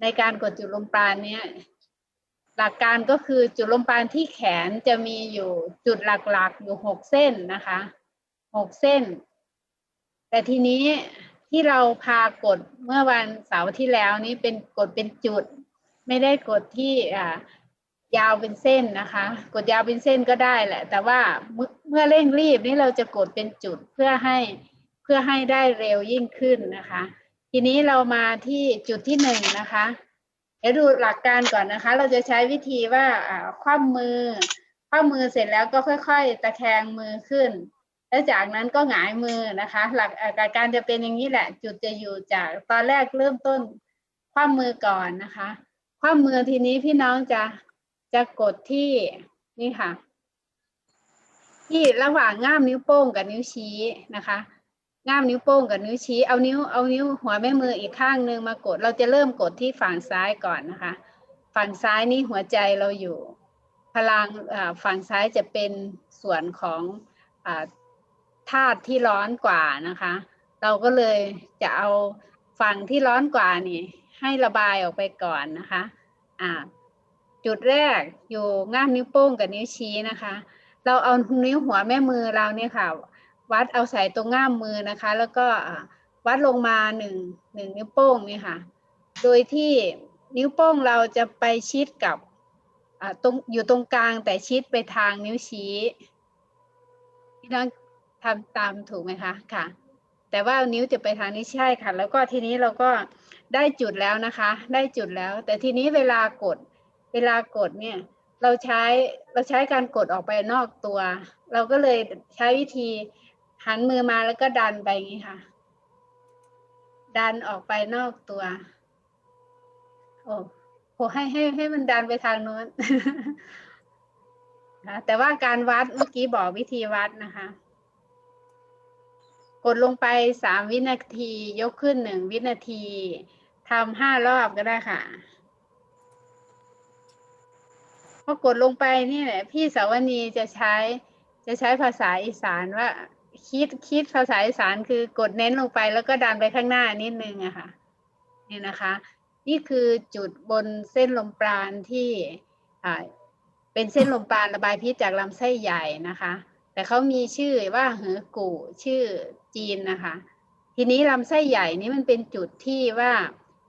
ในการกดจุดลมปราณเนี้ยหลักการก็คือจุดลมปราณที่แขนจะมีอยู่จุดหลักๆอยู่หกเส้นนะคะหกเส้น แต่ทีนี้ที่เราพากดเมื่อวันเสาร์ที่แล้วนี้เป็นกดเป็นจุด ไม่ได้กดที่อ่ายาวเป็นเส้นนะคะ กดยาวเป็นเส้นก็ได้แหละ แต่ว่าเมื่อเมื่อเร่งรีบนี่เราจะกดเป็นจุดเพื่อให้เพื่อให้ได้เร็วยิ่งขึ้นนะคะ ทีนี้เรามาที่จุดที่หนึ่งนะคะ เดี๋ยวดูหลักการก่อนนะคะ เราจะใช้วิธีว่าคว่ำมือคว่ำมือเสร็จแล้วก็ค่อย ๆ ตะแคงมือขึ้น แล้วจากนั้นก็หงายมือนะคะ หลักอ่าการจะเป็นอย่างนี้แหละ จุดจะอยู่จากตอนแรกเริ่มต้นคว่ำมือก่อนนะคะคว่ำมือทีนี้พี่น้องจะจะกดที่นี่ค่ะ ที่ระหว่างง่ามนิ้วโป้งกับนิ้วชี้นะคะ ง่ามนิ้วโป้งกับนิ้วชี้ เอานิ้วเอานิ้วหัวแม่มืออีกข้างหนึ่งมากด เราจะเริ่มกดที่ฝั่งซ้ายก่อนนะคะ ฝั่งซ้ายนี่หัวใจเราอยู่ พลังฝั่งซ้ายจะเป็นส่วนของธาตุที่ร้อนกว่านะคะ เราก็เลยจะเอาฝั่งที่ร้อนกว่านี่ ให้ระบายออกไปก่อนนะคะอ่าจุดแรกอยู่ง่ามนิ้วโป้งกับนิ้วชี้นะคะ เราเอานิ้วหัวแม่มือเราเนี่ยค่ะ วัดเอาใส่ตรงง่ามมือนะคะ แล้วก็วัดลงมาหนึ่งหนึ่งนิ้วโป้งนี่ค่ะ โดยที่นิ้วโป้งเราจะไปชิดกับอ่าตรงอยู่ตรงกลางแต่ชิดไปทางนิ้วชี้พี่น้องทำตามถูกไหมคะค่ะ แต่ว่านิ้วจะไปทางนี้ใช่ค่ะ แล้วก็ทีนี้เราก็ได้จุดแล้วนะคะ ได้จุดแล้ว แต่ทีนี้เวลากดเวลากดเนี่ยเราใช้เราใช้การกดออกไปนอกตัว เราก็เลยใช้วิธี หันมือมาแล้วก็ดันไปอย่างนี้ค่ะ ดันออกไปนอกตัว โอ้โหให้ให้ให้มันดันไปทางโน้นนะแต่ว่าการวัดเมื่อกี้บอกวิธีวัดนะคะ กดลงไปสามวินาที ยกขึ้นหนึ่งวินาทีทำห้ารอบก็ได้ค่ะพอกดลงไปนี่แหละพี่สาวนีจะใช้จะใช้ภาษาอีสานว่า คิดคิดภาษาอีสานคือกดเน้นลงไปแล้วก็ดันไปข้างหน้านิดนึงอะค่ะนี่นะคะ นี่คือจุดบนเส้นลมปราณที่อ่าเป็นเส้นลมปราณระบายพิษจากลำไส้ใหญ่นะคะ แต่เขามีชื่อว่าเหอกู่ชื่อจีนนะคะ ทีนี้ลำไส้ใหญ่นี้มันเป็นจุดที่ว่า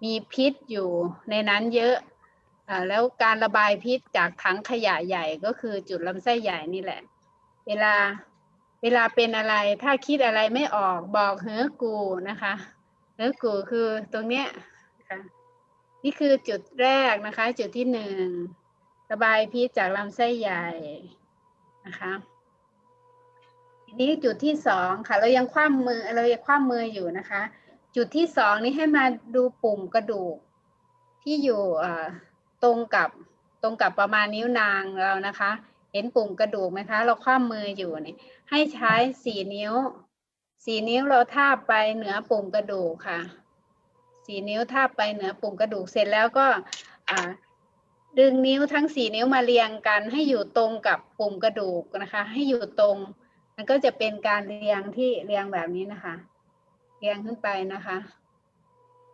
มีพิษอยู่ในนั้นเยอะอ่าแล้วการระบายพิษจากถังขยะใหญ่ก็คือจุดลำไส้ใหญ่นี่แหละ เวลา เวลาเป็นอะไรถ้าคิดอะไรไม่ออกบอกเฮอกูนะคะเฮอกูคือตรงเนี้ยค่ะนี่คือจุดแรกนะคะ จุดที่หนึ่งระบายพิษจากลำไส้ใหญ่นะคะทีนี้จุดที่สองค่ะ เรายังคว่ำมือเรายังคว่ำมืออยู่นะคะ จุดที่สองนี้ให้มาดูปุ่มกระดูก ที่อยู่ตรงกับตรงกับประมาณนิ้วนางเรานะคะ เห็นปุ่มกระดูกไหมคะ เราคว่ำมืออยู่นี่ ให้ใช้สี่นิ้ว สี่นิ้วเราทาบไปเหนือปุ่มกระดูกค่ะ สี่นิ้วทาบไปเหนือปุ่มกระดูกเสร็จแล้วก็ดึงนิ้วทั้งสี่นิ้วมาเรียงกัน ให้อยู่ตรงกับปุ่มกระดูกนะคะ ให้อยู่ตรง มันก็จะเป็นการเรียงที่เรียงแบบนี้นะคะ เรียงขึ้นไปนะคะ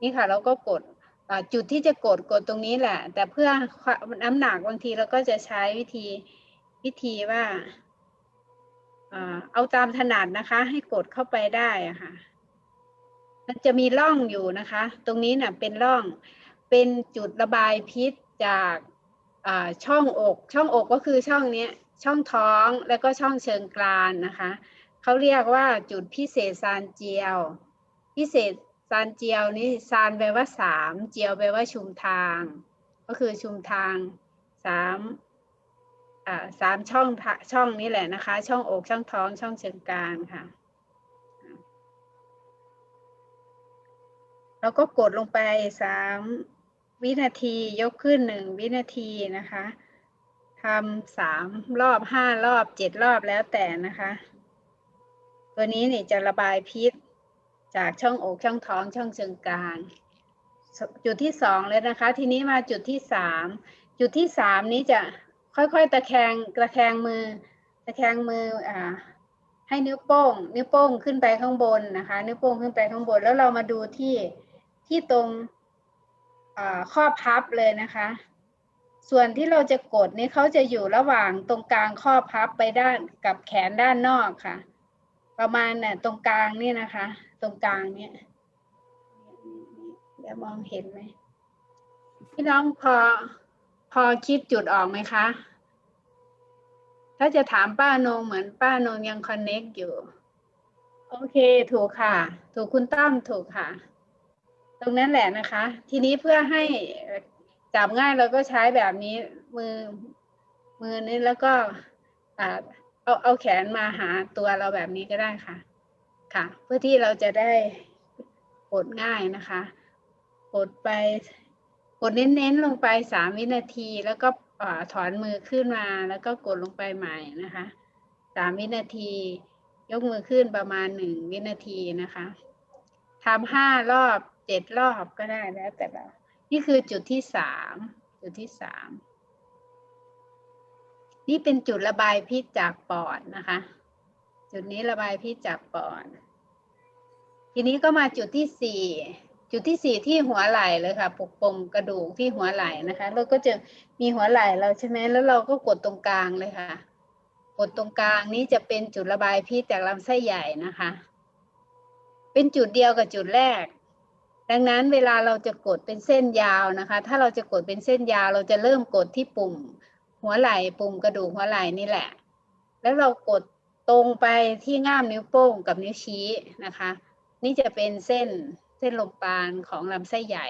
นี่ค่ะเราก็กดจุดที่จะกดกดตรงนี้แหละ แต่เพื่อน้ำหนักบางทีเราก็จะใช้วิธีวิธีว่า เอาตามถนัดนะคะ ให้กดเข้าไปได้ะค่ะ มันจะมีร่องอยู่นะคะ ตรงนี้น่ะเป็นร่องเป็นจุดระบายพิษจากช่องอก ช่องอกก็คือช่องนี้ช่องท้องแล้วก็ช่องเชิงกรานนะคะเขาเรียกว่าจุดพิเศษซานเจียว พิเศษซานเจียวนี่ซานแปลว่าสามเจียวแปลว่าชุมทาง ก็คือชุมทางสาม สามช่องช่องนี้แหละนะคะ ช่องอกช่องท้องช่องเชิงกรานค่ะ แล้วก็กดลงไปสามวินาทียกขึ้นหนึ่งวินาทีนะคะทำสามรอบห้ารอบเจ็ดรอบแล้วแต่นะคะ ตัวนี้นี่จะระบายพิษจากช่องอกช่องท้องช่องเชิงกรานจุดที่สองเลยนะคะ ทีนี้มาจุดที่สามจุดที่สามนี้จะ ค่อยๆตะแคงตะแคงมือ ตะแคงมืออ่าให้นิ้วโป้ง นิ้วโป้งขึ้นไปข้างบนนะคะ นิ้วโป้งขึ้นไปข้างบน แล้วเรามาดูที่ที่ตรงข้อพับเลยนะคะ ส่วนที่เราจะกดนี่เขาจะอยู่ระหว่างตรงกลางข้อพับไปด้านกับแขนด้านนอกค่ะ ประมาณน่ะตรงกลางนี่นะคะ ตรงกลางเนี่ยเดี๋ยวมองเห็นไหมพี่น้องพอพ อคิดจุดออกไหมคะ ถ้าจะถามป้านงเหมือนป้านงยังคอนเน็กอยู่ โอเค ถูกค่ะ ถูกคุณตั้มถูกค่ะ ตรงนั้นแหละนะคะ ทีนี้เพื่อให้จับง่ายเราก็ใช้แบบนี้มือมือนี้แล้วก็เอาเอาแขนมาหาตัวเราแบบนี้ก็ได้ค่ะ ค่ะ เพื่อที่เราจะได้กดง่ายนะคะ กดไป กดเน้นๆลงไปสามวินาที แล้วก็ถอนมือขึ้นมา แล้วก็กดลงไปใหม่นะคะสามวินาที ยกมือขึ้นประมาณหนึ่งวินาทีนะคะทำห้ารอบเจ็ดรอบก็ได้แล้วแต่เรา นี่คือจุดที่สามจุดที่สามนี่เป็นจุดระบายพิษจากปอดนะคะ จุดนี้ระบายพิษจากปอด ทีนี้ก็มาจุดที่สี่ จุดที่สี่ที่หัวไหล่เลยค่ะปกปมกระดูกที่หัวไหล่นะคะ เราก็จะมีหัวไหล่เราใช่ไหมแล้วเราก็กดตรงกลางเลยค่ะ กดตรงกลางนี้จะเป็นจุดระบายพิษจากลำไส้ใหญ่นะคะ เป็นจุดเดียวกับจุดแรก ดังนั้นเวลาเราจะกดเป็นเส้นยาวนะคะ ถ้าเราจะกดเป็นเส้นยาว เราจะเริ่มกดที่ปุ่ม หัวไหล่ปุ่มกระดูกหัวไหล่นี่แหละ แล้วเรากดตรงไปที่ง่ามนิ้วโป้งกับนิ้วชี้นะคะ นี่จะเป็นเส้น เส้นลมปราณของลำไส้ใหญ่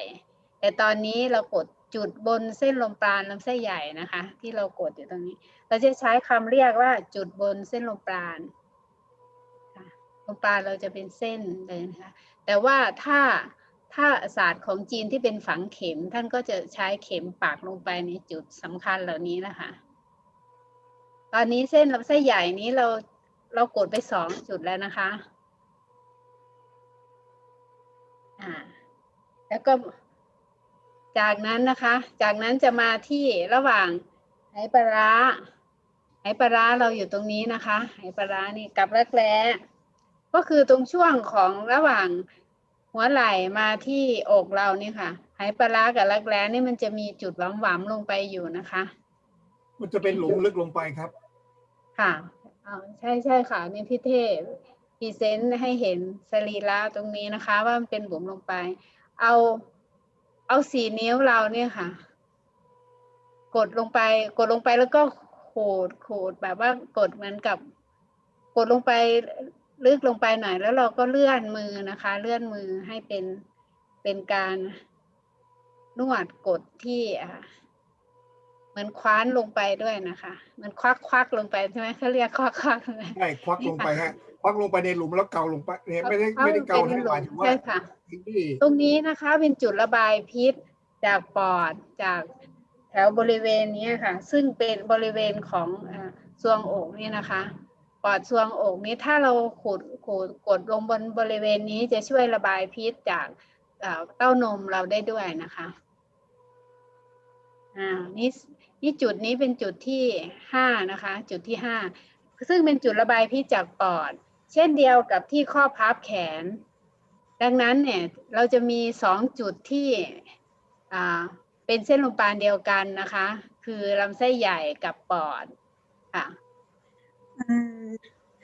แต่ตอนนี้เรากดจุดบนเส้นลมปราณลำไส้ใหญ่นะคะ ที่เรากดอยู่ตรงนี้ เราจะใช้คำเรียกว่าจุดบนเส้นลมปราณลมปราณเราจะเป็นเส้นเลยนะคะแต่ว่าถ้าถ้าศาสตร์ของจีนที่เป็นฝังเข็ม ท่านก็จะใช้เข็มปักลงไปในจุดสำคัญเหล่านี้นะคะ ตอนนี้เส้นลำไส้ใหญ่นี้เราเรากดไปสองจุดแล้วนะคะ อ่าแล้วก็จากนั้นนะคะ จากนั้นจะมาที่ระหว่างไหปลาร้าไหปลาร้าเราอยู่ตรงนี้นะคะไหปลาร้านี่กับรักแร้ก็คือตรงช่วงของระหว่างหัวไหล่มาที่อกเรานี่ค่ะไหปลาร้ากับรักแร้นี่มันจะมีจุดหวามๆลงไปอยู่นะคะ มันจะเป็นหลุมลึกลงไปครับ ค่ะอ่าใช่ใช่ค่ะนี่พี่เทพ พรีเซนต์ให้เห็นสรีระตรงนี้นะคะ ว่ามันเป็นบุ๋มลงไป เอาเอาสีนิ้วเราเนี่ยค่ะ กดลงไป กดลงไปแล้วก็ขูดขูดแบบว่ากดเหมือนกับ กดลงไปลึกลงไปหน่อย แล้วเราก็เลื่อนมือนะคะ เลื่อนมือให้เป็นเป็นการนวดกดที่อ่าเหมือนคว้านลงไปด้วยนะคะ เหมันควักควักลงไปใช่ไหมเขาเรียกควักควักใช่ควักลงไปฮะ ควักลงไปในหลุมแล้วเกาลงไปเนี่ยไม่ได้ไม่ได้เกาป็ให้นหมายถึงว่าใช่ค่ะที่ตรงนี้นะคะเป็นจุดระบายพิษจากปอดจากแถวบริเวณนี้ค่ะ ซึ่งเป็นบริเวณของอ่าซวงอกนี่นะคะ ปอดซวงอกนี้ถ้าเราขูดขูดกดลงบนบริเวณนี้จะช่วยระบายพิษจากอ่าเต้านมเราได้ด้วยนะคะอ่านี่นี่จุดนี้เป็นจุดที่ห้านะคะ จุดที่ห้าซึ่งเป็นจุดระบายพิษจากปอด เช่นเดียวกับที่ข้อพับแขน ดังนั้นเนี่ยเราจะมีสองจุดที่อ่าเป็นเส้นลมปราณเดียวกันนะคะ คือลำไส้ใหญ่กับปอดค่ะเอ่อ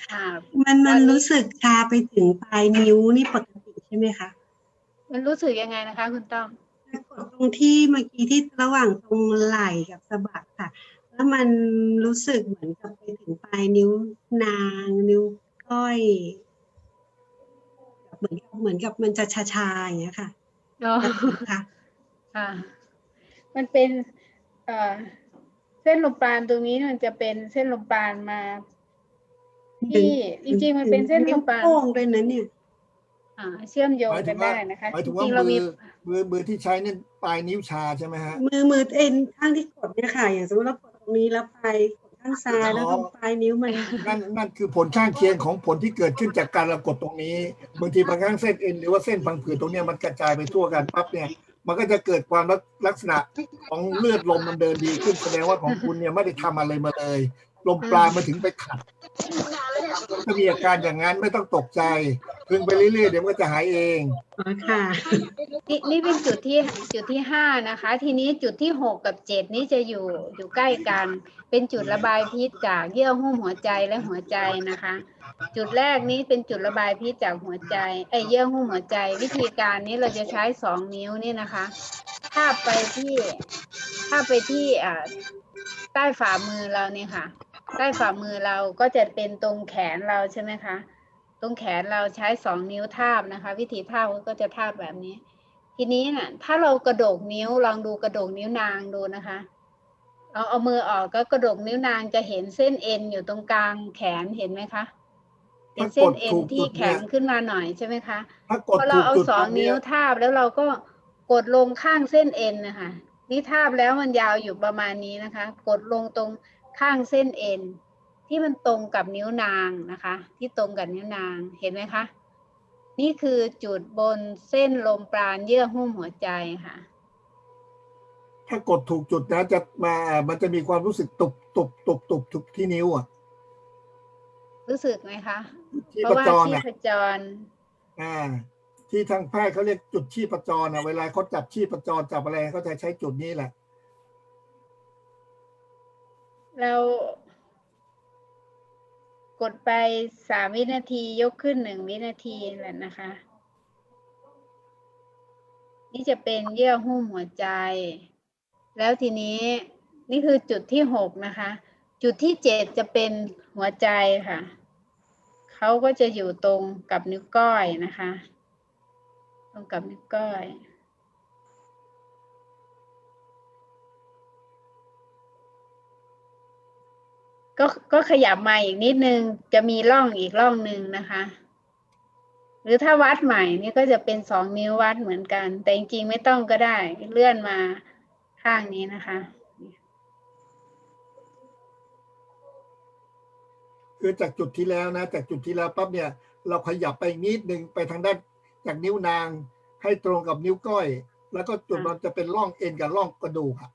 ค่ะมันมันตอนนี้รู้สึกชาไปถึงปลายนิ้วนี่ปกติใช่ไหมคะมันรู้สึกยังไงนะคะ คุณต้องกดตรงที่เมื่อกี้ที่ระหว่างตรงไหล่กับสะบักค่ะ แล้วมันรู้สึกเหมือนกับไปถึงปลายนิ้วนางนิ้ว ก้อยเหมือนกับเหมือนกับมันจะชาชาๆอย่างเงี้ยค่ะอ๋อค่ะค่ะ มันเป็นเอ่อเส้นลมปราณตรงนี้มันจะเป็นเส้นลมปราณมา ที่จริงๆมันเป็นเส้นลมปราณวโป้งด้วยนะเนี่ยอ่าเชื่อมโยงหมายถึกันงว่าได้นะคะหมายจถึงว่าริงๆเรามืมีอมือมือที่ใช้เนี่ยปลายนิ้วชาใช่ไหมฮะมือมือเอ็นข้างที่กดเนี่ยค่ะ อย่างสมมติเรากดตรงนี้แล้วปลาย้างซ้ายแล้วตรงปลายนิ้วมันนั่นนั่นคือผลข้างเคียงของผลที่เกิดขึ้นจากการเรากดตรงนี้บางทีบางครั้งเส้นเอ็นหรือว่าเส้นพังผืดตรงเนี้ยมันกระจายไปทั่วกันปั๊บเนี่ย มันก็จะเกิดความลักษณะของเลือดลมมันเดินดีขึ้นแสดงว่าของคุณเนี่ยไม่ได้ทำอะไรมาเลย ลมปราณมาถึงไปขัดจะมีอาการอย่างนั้นไม่ต้องตกใจ พึงไปเรื่อยๆเดี๋ยวมันก็จะหายเอง อ๋อค่ะ นี่นี่เป็นจุดที่จุดที่ห้านะคะ ทีนี้จุดที่หกกับเจ็ดนี่จะอยู่อยู่ใกล้กัน เป็นจุดระบายพิษจากเยื่อหุ้มหัวใจและหัวใจนะคะ จุดแรกนี้เป็นจุดระบายพิษจากหัวใจไอยเยื่อหุ้มหัวใจ วิธีการนี้เราจะใช้สองนิ้วนี่นะคะทาบไปที่ทาบไปที่อ่าใต้ฝ่ามือเราเนี่ยค่ะ ใต้ฝ่ามือเราก็จะเป็นตรงแขนเราใช่ไหมคะ ตรงแขนเราใช้สองนิ้วทาบนะคะ วิธีทาบก็จะทาบแบบนี้ ทีนี้น่ะ ถ้าเรากระโดกนิ้วลองดูกระโดกนิ้วนางดูนะคะเอาเอามือออกก็กระโดกนิ้วนางจะเห็นเส้นเอ็นอยู่ตรงกลางแขนเห็นไหมคะเห็นเส้นเอ็นที่แข็งขึ้นมาหน่อยใช่ไหมคะถ้ากดพอเราถูกเอาจุดสตอรงงเนี้นิ้ยวทาบแล้วเราก็กดลงข้างเส้นเอ็นนะคะนี่ทาบแล้วมันยาวอยู่ประมาณนี้นะคะ กดลงตรงข้างเส้นเอ็น ที่มันตรงกับนิ้วนางนะคะ ที่ตรงกับนิ้วนางเห็นไหมคะ นี่คือจุดบนเส้นลมปราณเยื่อหุ้มหัวใจค่ะ ถ้ากดถูกจุดนะจะมามันจะมีความรู้สึกตุบตุบตุบตุบตุบที่นิ้วอะ รู้สึกไหมคะที่เพประราะว่าจรที่อะประจรอ่า ที่ทางแพทย์เขาเรียกจุดชีพจรอะเวลาเขาจับชีพจรจับอะไรเขาจะใช้จุดนี้แหละเรา กดไปสามวินาทียกขึ้นหนึ่งวินาทีแหละนะคะ นี่จะเป็นเยื่อหุ้มหัวใจ แล้วทีนี้นี่คือจุดที่หกนะคะ จุดที่เจ็ดจะเป็นหัวใจค่ะ เขาก็จะอยู่ตรงกับนิ้วก้อยนะคะ ตรงกับนิ้วก้อย ก็ก็ขยับมาอีกนิดนึง จะมีร่องอีกร่องหนึ่งนะคะ หรือถ้าวัดใหม่นี่ก็จะเป็นสองนิ้ววัดเหมือนกัน แต่จริงๆไม่ต้องก็ได้เลื่อนมาข้างนี้นะคะ คือจากจุดที่แล้วนะ จากจุดที่แล้วปั๊บเนี่ย เราขยับไปนิดนึงไปทางด้านจากนิ้วนางให้ตรงกับนิ้วก้อย แล้วก็จุดค่ะมันจะเป็นร่องเอ็นกับร่องกระดูกอะ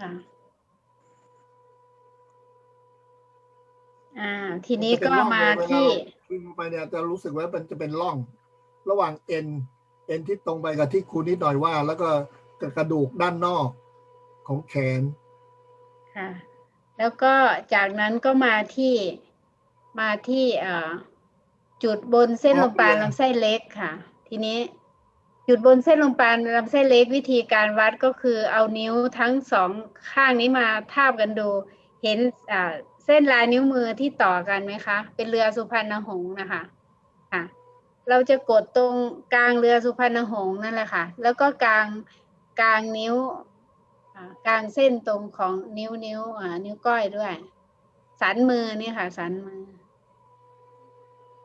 ค่ะ อ่า ทีนี้ก็มาที่ขึ้นไปเนี่ยจะรู้สึกว่ามันจะเป็นร่อง ระหว่างเอ็นเอ็นที่ตรงไปกับที่ครูนิดหน่อยว่า แล้วก็กระดูกด้านนอกของแขนค่ะ แล้วก็จากนั้นก็มาที่มาที่เอ่อจุดบนเส้นลมปราณลำไส้เล็กค่ะ ทีนี้จุดบนเส้นลมปราณลำไส้เล็กวิธีการวัดก็คือเอานิ้วทั้งสองข้างนี้มาทาบกันดู เห็นอ่าเส้นลายนิ้วมือที่ต่อกันไหมคะ เป็นเรือสุพรรณหงส์นะคะค่ะ เราจะกดตรงกลางเรือสุพรรณหงส์นั่นแหละค่ะ แล้วก็กลางกลางนิ้วกลางเส้นตรงของนิ้วนิ้วนิ้วก้อยด้วย สันมือนี่ค่ะ สันมือ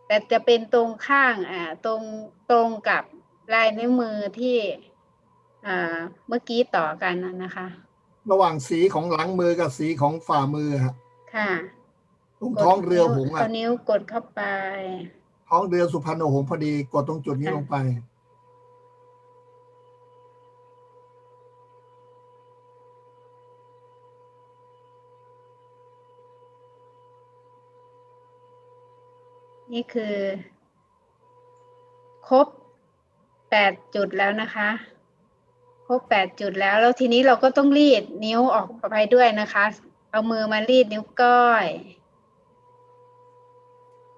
แต่จะเป็นตรงข้างอ่าตรงตรงกับลายนิ้วมือที่เมื่อกี้ต่อกันนะนะคะ ระหว่างสีของหลังมือกับสีของฝ่ามือฮะ ค่ะตรงท้องเรือหงส์เอาอะนิ้วกดเข้าไป ท้องเรือสุพรรณหงส์พอดีกดตรงจุดนี้ค่ะลงไป นี่คือ ครบแปดจุดแล้วนะคะครบแปดจุดแล้ว แล้วทีนี้เราก็ต้องรีดนิ้วออกไปด้วยนะคะ เอามือมารีดนิ้วก้อย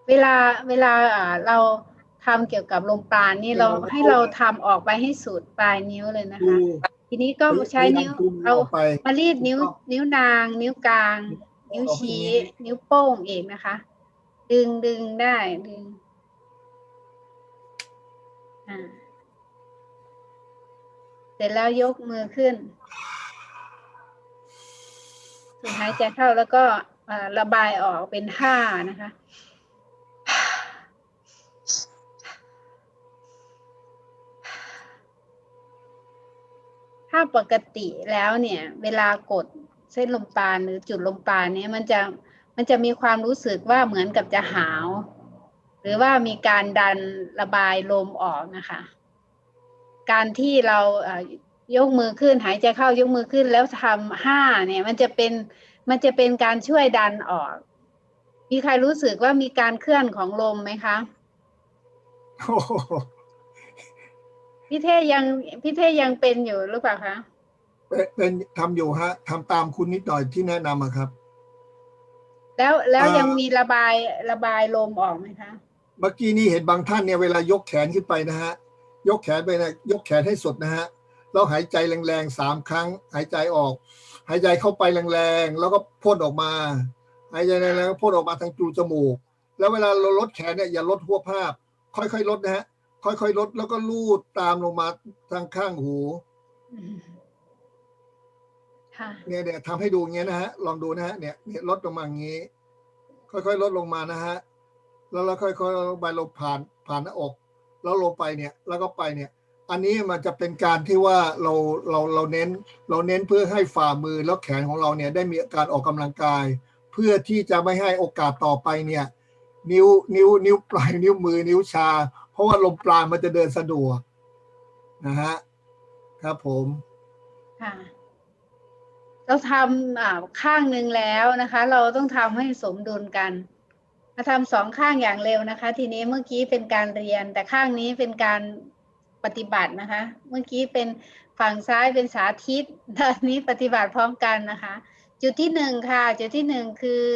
เวลาเวลาอ่าเราทำเกี่ยวกับลมปราณนี่เราเวลาเราให้เราทำออกไปให้สุดปลายนิ้วเลยนะดูคะ ทีนี้ก็ใช้นิ้วคุมเอาออกไปมารีดนิ้ว นิ้วนาง นิ้วกลาง นิ้วชี้ นิ้วโป้งเองนะคะ ดึงดึงได้ดึงอ่าเสร็จแล้วยกมือขึ้น สูดหายใจเข้าแล้วก็ระบายออกเป็นห้านะคะ ถ้าปกติแล้วเนี่ย เวลากดเส้นลมปราณหรือจุดลมปราณเนี่ยมันจะมันจะมีความรู้สึกว่าเหมือนกับจะหาว หรือว่ามีการดันระบายลมออกนะคะ การที่เรา ยกมือขึ้นหายใจเข้ายกมือขึ้นแล้วทำห้าเนี่ย มันจะเป็นมันจะเป็นการช่วยดันออก มีใครรู้สึกว่ามีการเคลื่อนของลมไหมคะโอ้โหพี่เทยังพี่เทยังเป็นอยู่หรือเปล่าคะเป็นเป็นทำอยู่ฮะทำตามคุณนิดหน่อยที่แนะนำอะครับ แล้วแล้วเอ่อยังมีระบายระบายลมออกไหมคะเมื่อกี้นี้เห็นบางท่านเนี่ยเวลายกแขนขึ้นไปนะฮะ ยกแขนไปนะยกแขนให้สุดนะฮะ แล้วหายใจแรงๆสามครั้ง หายใจออก หายใจเข้าไปแรงๆแล้วก็พ่นออกมา หายใจแรงๆแล้วพ่นออกมาทางจูจมูก แล้วเวลาเราลดแขนเนี่ยอย่าลดหัวภาพ ค่อยๆลดนะฮะค่อยๆลดแล้วก็ลูดตามลงมาทางข้างหูอืมค่ะเนี่ยเนี่ยทำให้ดูอย่างเงี้ยนะฮะลองดูนะฮะเนี่ยเนี่ยลดลงมาอย่างงี้ ค่อยๆลดลงมานะฮะแล้วเราค่อยๆลงไปลงผ่านผ่านหน้าอก แล้วลงไปเนี่ย แล้วก็ไปเนี่ย อันนี้มันจะเป็นการที่ว่าเราเราเราเน้นเราเน้นเพื่อให้ฝ่ามือแล้วแขนของเราเนี่ยได้มีการออกกำลังกาย เพื่อที่จะไม่ให้โอกาสต่อไปเนี่ยนิ้วนิ้วนิ้วปลายนิ้วมือนิ้วชา เพราะว่าลมปราณมันจะเดินสะดวกนะฮะครับผมค่ะเราทำอ่าข้างหนึ่งแล้วนะคะ เราต้องทำให้สมดุลกันมาทำสองข้างอย่างเร็วนะคะ ทีนี้เมื่อกี้เป็นการเรียน แต่ข้างนี้เป็นการ ปฏิบัตินะคะ เมื่อกี้เป็นฝั่งซ้ายเป็นสาธิตด้านนี้ปฏิบัติพร้อมกันนะคะ จุดที่หนึ่งค่ะ จุดที่หนึ่งคือ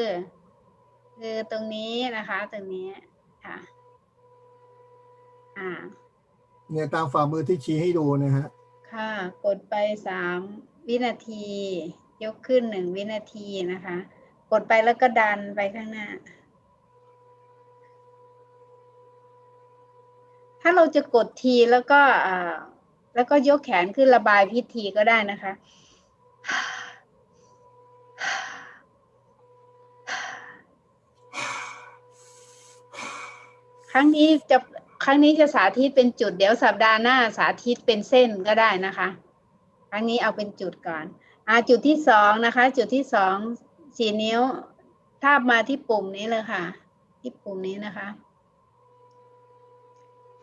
คือตรงนี้นะคะ ตรงนี้ค่ะ อ่า เนี่ยตามฝ่ามือที่ชี้ให้ดูนะฮะค่ะ กดไปสามวินาที ยกขึ้นหนึ่งวินาทีนะคะ กดไปแล้วก็ดันไปข้างหน้า ถ้าเราจะกดทีแล้วก็แล้วก็ยกแขนขึ้นระบายพิธีก็ได้นะคะ ครั้งนี้จะครั้งนี้จะสาธิตเป็นจุดเดี๋ยวสัปดาห์หน้าสาธิตเป็นเส้นก็ได้นะคะ ครั้งนี้เอาเป็นจุดก่อนอ่าจุดที่สองนะคะ จุดที่สองสี่นิ้วทาบมาที่ปุ่มนี้เลยค่ะ ที่ปุ่มนี้นะคะ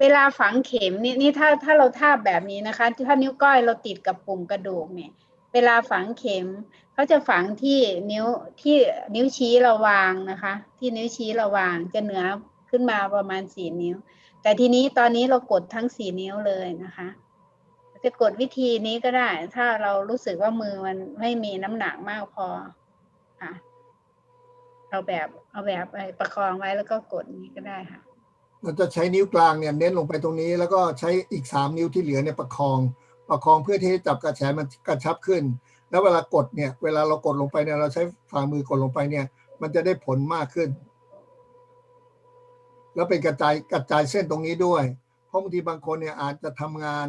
เวลาฝังเข็มนี่นี่ถ้าถ้าเราทาบแบบนี้นะคะ ถ้านิ้วก้อยเราติดกับปุ่มกระดูกเนี่ย เวลาฝังเข็มเขาจะฝังที่นิ้วที่นิ้วชี้เราวางนะคะ ที่นิ้วชี้เราวางจะเหนือขึ้นมาประมาณสี่นิ้ว แต่ทีนี้ตอนนี้เรากดทั้งสี่นิ้วเลยนะคะจะกดวิธีนี้ก็ได้ ถ้าเรารู้สึกว่ามือมันไม่มีน้ำหนักมากพอค่ะเอาแบบเอาแบบไปประคองไว้แล้วก็กดนี้ก็ได้ค่ะ เราจะใช้นิ้วกลางเนี่ยเน้นลงไปตรงนี้ แล้วก็ใช้อีกสามนิ้วที่เหลือเนี่ยประคอง ประคองเพื่อที่จะจับกระแขนมันกระชับขึ้น แล้วเวลากดเนี่ยเวลาเรากดลงไปเนี่ยเราใช้ฝ่ามือกดลงไปเนี่ย มันจะได้ผลมากขึ้น แล้วเป็นกระจายกระจายเส้นตรงนี้ด้วย เพราะบางทีบางคนเนี่ยอาจจะทำงาน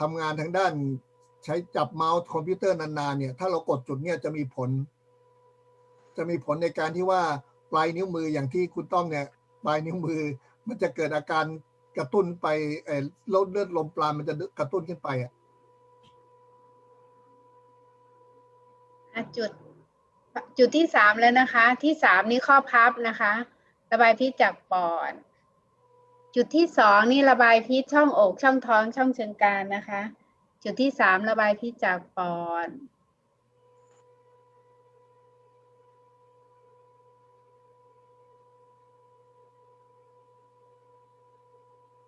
ทำงานทางด้านใช้จับเมาส์คอมพิวเตอร์นานๆเนี่ยถ้าเรากดจุดเนี่ยจะมีผล จะมีผลในการที่ว่าปลายนิ้วมืออย่างที่คุณต้อมเนี่ยปลายนิ้วมือ มันจะเกิดอาการกระตุ้นไปเออลดเลือดลมปราณมันจะกระตุ้นขึ้นไปอะอะจุด จุดที่สามแล้วนะคะ ที่สามนี่ข้อพับนะคะ ระบายพิษจากปอด จุดที่สองนี่ระบายพิษช่องอกช่องท้องช่องเชิงกรานนะคะ จุดที่สามระบายพิษจากปอด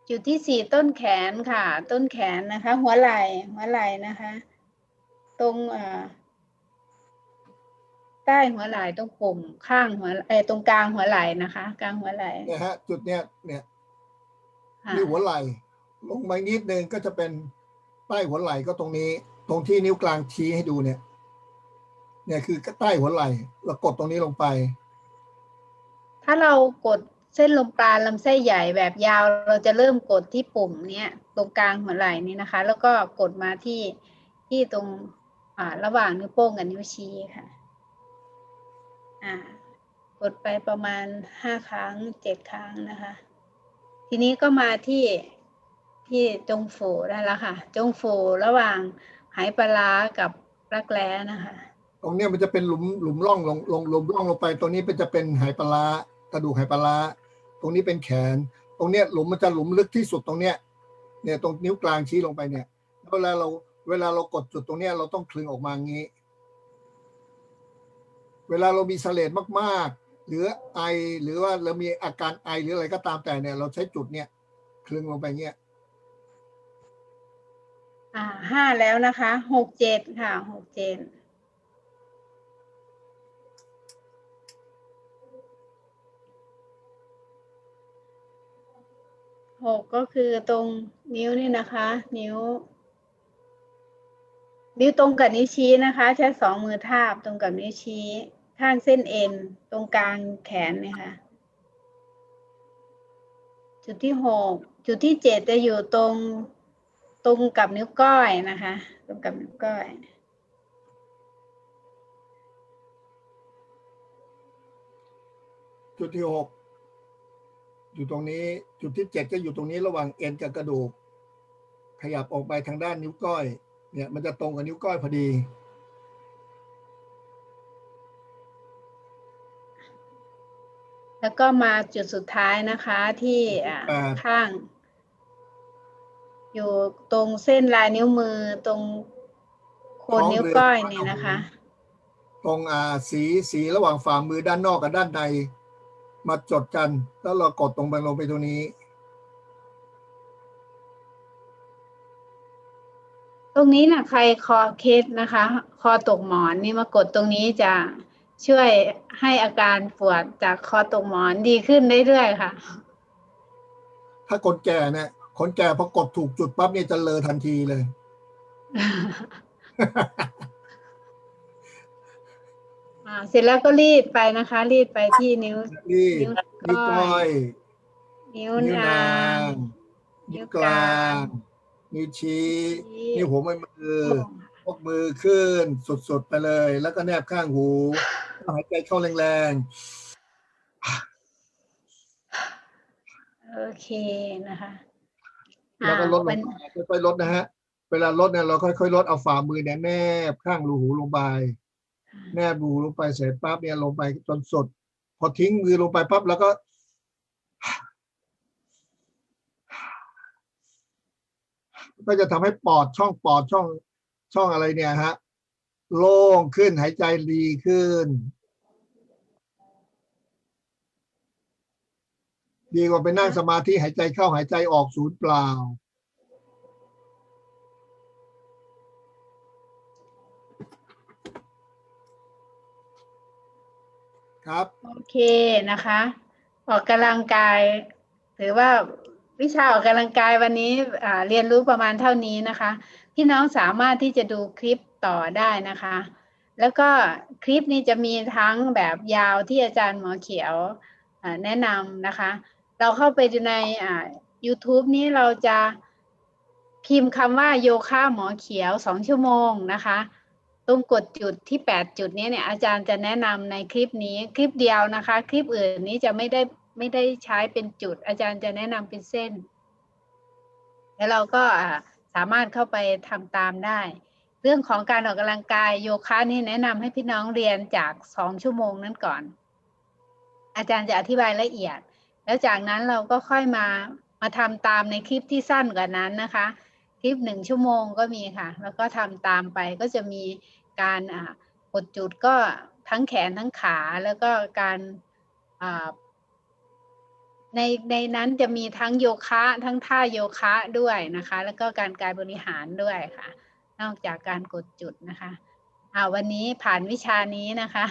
จุดที่สี่ต้นแขนค่ะ ต้นแขนนะคะ หัวไหล่หัวไหล่นะคะ ตรงเอ่อใต้หัวไหล่ตรงปุ่มข้างหัวเออตรงกลางหัวไหล่นะคะ กลางหัวไหล่เนี่ยฮะ จุดเนี้ยเนี่ยค่ะมีหัวไหล่ลงมานิดนึงก็จะเป็นใต้หัวไหล่ก็ตรงนี้ ตรงที่นิ้วกลางชี้ให้ดูเนี่ย เนี่ยคือใต้หัวไหล่เรากดตรงนี้ลงไป ถ้าเรากด เส้นลมปราณลำไส้ใหญ่แบบยาว เราจะเริ่มกดที่ปุ่มเนี้ยตรงกลางหัวไหล่นี้นะคะ แล้วก็กดมาที่ที่ตรงอ่าระหว่างนิ้วโป้งกับนิ้วชี้ค่ะอ่ากดไปประมาณห้าครั้งเจ็ดครั้งนะคะ ทีนี้ก็มาที่ที่จงโฝได้แล้วค่ะ จงโฝระหว่างหายปลากับรักแร้นะคะ ตรงเนี้ยมันจะเป็นหลุมหลุมร่องลงลงหลุมร่องลงไปตรงนี้เป็นจะเป็นไหปลากระดูกไหปลา ตรงนี้เป็นแขน ตรงเนี้ยหลุมมันจะหลุมลึกที่สุดตรงเนี้ย เนี่ยตรงนิ้วกลางชี้ลงไปเนี่ยเวลาเราเวลาเรากดจุดตรงเนี้ยเราต้องคลึงออกมางี้ เวลาเรามีเสลดมากๆ หรือไอหรือว่าเรามีอาการไอหรืออะไรก็ตามแต่เนี่ย เราใช้จุดเนี่ยคลึงลงไปเงี้ยอ่าห้าแล้วนะคะหกเจ็ดค่ะหกเจ็ด หกก็คือตรงนิ้วนี่นะคะ นิ้ว นิ้วตรงกับนิ้วชี้นะคะ ใช้สองมือทาบตรงกับนิ้วชี้ข้างเส้นเอ็นตรงกลางแขนเนี่ยค่ะจุดที่หกจุดที่เจ็ดจะอยู่ตรงตรงกับนิ้วก้อยนะคะ ตรงกับนิ้วก้อยจุดที่หก อยู่ตรงนี้จุดที่เจ็ดก็อยู่ตรงนี้ระหว่างเอ็นกับกระดูก ขยับออกไปทางด้านนิ้วก้อย เนี่ยมันจะตรงกับนิ้วก้อยพอดี แล้วก็มาจุดสุดท้ายนะคะที่อ่าแปดข้าง อยู่ตรงเส้นลายนิ้วมือตรงโคนนิ้วก้อยเนี่ยนะคะ ตรงอ่าสีสีระหว่างฝ่ามือด้านนอกกับด้านใน มาจดกัน แล้วเรากดตรงไปลงไปตรงนี้ ตรงนี้นะใครคอเคสนะคะ คอตกหมอนนี่มากดตรงนี้จะช่วยให้อาการปวดจากคอตกหมอนดีขึ้นเรื่อยๆค่ะ ถ้าคนแก่เนี่ยคนแก่พอกดถูกจุดปั๊บเนี่ยจะเลอทันทีเลย อ่าเสร็จแล้วก็รีดไปนะคะ รีดไปที่นิ้ว นี่นิ้วนิ้วก้อย นิ้วนิ้วนางางนิ้วกลาง นิ้วชี้นิ้วหัวแม่มือพกมือขึ้นสุดๆไปเลย แล้วก็แนบข้างหูหายใจเข้าแรงโอเคนะคะๆ แล้วก็ลดลวังนมาค่อยๆลดนะฮะ เวลาลดเนี่ยเราค่อยๆลดเอาฝ่ามือเนี่ยแนบข้างรูหูลงไป แนบรูหูลงไปเสร็จปั๊บเนี่ยลงไปจนสุด พอทิ้งมือลงไปปั๊บแล้วก็ ก็จะทำให้ปอดช่องปอดช่องช่องอะไรเนี่ยฮะ โล่งขึ้นหายใจดีขึ้น ดีกว่าไปนั่งสมาธิหายใจเข้าหายใจออกศูนย์เปล่า ครับโอเคนะคะ ออกกำลังกายถือว่าวิชาออกกำลังกายวันนี้เรียนรู้ประมาณเท่านี้นะคะ พี่น้องสามารถที่จะดูคลิปต่อได้นะคะ แล้วก็คลิปนี้จะมีทั้งแบบยาวที่อาจารย์หมอเขียวแนะนำนะคะ เราเข้าไปดูในอ่า YouTube นี้เราจะพิมพ์คำว่าโยคะหมอเขียวสองชั่วโมงนะคะ ตรงกดจุดที่ 8 จุดนี้เนี่ยอาจารย์จะแนะนำในคลิปนี้คลิปเดียวนะคะ คลิปอื่นนี้จะไม่ได้ไม่ได้ใช้เป็นจุด อาจารย์จะแนะนำเป็นเส้น แล้วเราก็สามารถเข้าไปทำตามได้ เรื่องของการออกกำลังกายโยคะนี่แนะนำให้พี่น้องเรียนจากสองชั่วโมงนั้นก่อน อาจารย์จะอธิบายละเอียด แล้วจากนั้นเราก็ค่อยมามาทำตามในคลิปที่สั้นกว่านั้นนะคะ คลิปหนึ่งชั่วโมงก็มีค่ะ แล้วก็ทำตามไปก็จะมีการกดจุดก็ทั้งแขนทั้งขาแล้วก็การในในนั้นจะมีทั้งโยคะทั้งท่าโยคะด้วยนะคะ แล้วก็การกายบริหารด้วยค่ะ นอกจากการกดจุดนะคะอ่าวันนี้ผ่านวิชานี้นะคะ